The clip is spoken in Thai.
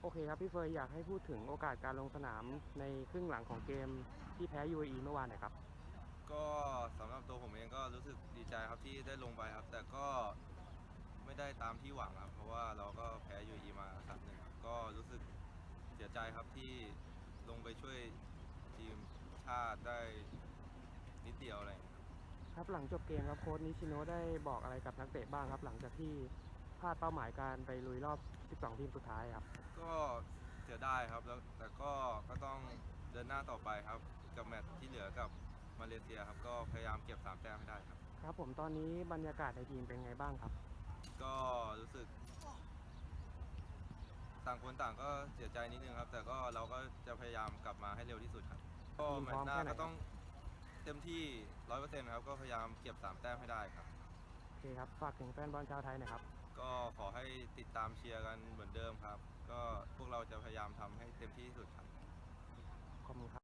โอเคครับพี่เฟยอยากให้พูดถึงโอกาสการลงสนามในครึ่งหลังของเกมที่แพ้ UAE เมื่อวานหน่อยครับ ก็สำหรับตัวผมเองก็รู้สึกดีใจครับที่ได้ลงไปครับ แต่ก็ไม่ได้ตามที่หวังครับ เพราะว่าเราก็แพ้ยูอีมาสามหนึ่งครับก็รู้สึกเสียใจครับที่ลงไปช่วยทีมชาติได้นิดเดียวอะไรอย่างเงี้ยครับ ครับหลังจบเกมครับโค้ชนิชิโนะได้บอกอะไรกับนักเตะบ้างครับ หลังจากที่ พลาดเป้าหมายการไปลุยรอบ 12 ทีมสุดท้ายครับ ก็เสียดายครับแล้วแต่ก็ก็ต้องเดินหน้าต่อไปครับ กับแมตช์ที่เหลือกับมาเลเซียครับ ก็พยายามเก็บสามแต้มให้ได้ครับ ครับ ผมตอนนี้บรรยากาศในทีมเป็นไงบ้างครับ ก็รู้สึก ต่างคนต่างก็เสียใจนิดนึงครับ แต่ก็เราก็จะพยายามกลับมาให้เร็วที่สุดครับ ก็ทีมแมพร้ตอมช์หน้าแค่ไหนก็ต้องเต็มที่ร้อยเปอร์เซ็นต์ครับ ก็พยายามเก็บสามแต้มให้ได้ครับ โอเคครับ ฝากถึงแฟนบอลชาวไทยหนะครับ ก็ขอให้ติดตามเชียร์กันเหมือนเดิมครับ ก็พวกเราจะพยายามทำให้เต็มที่ที่สุดครับ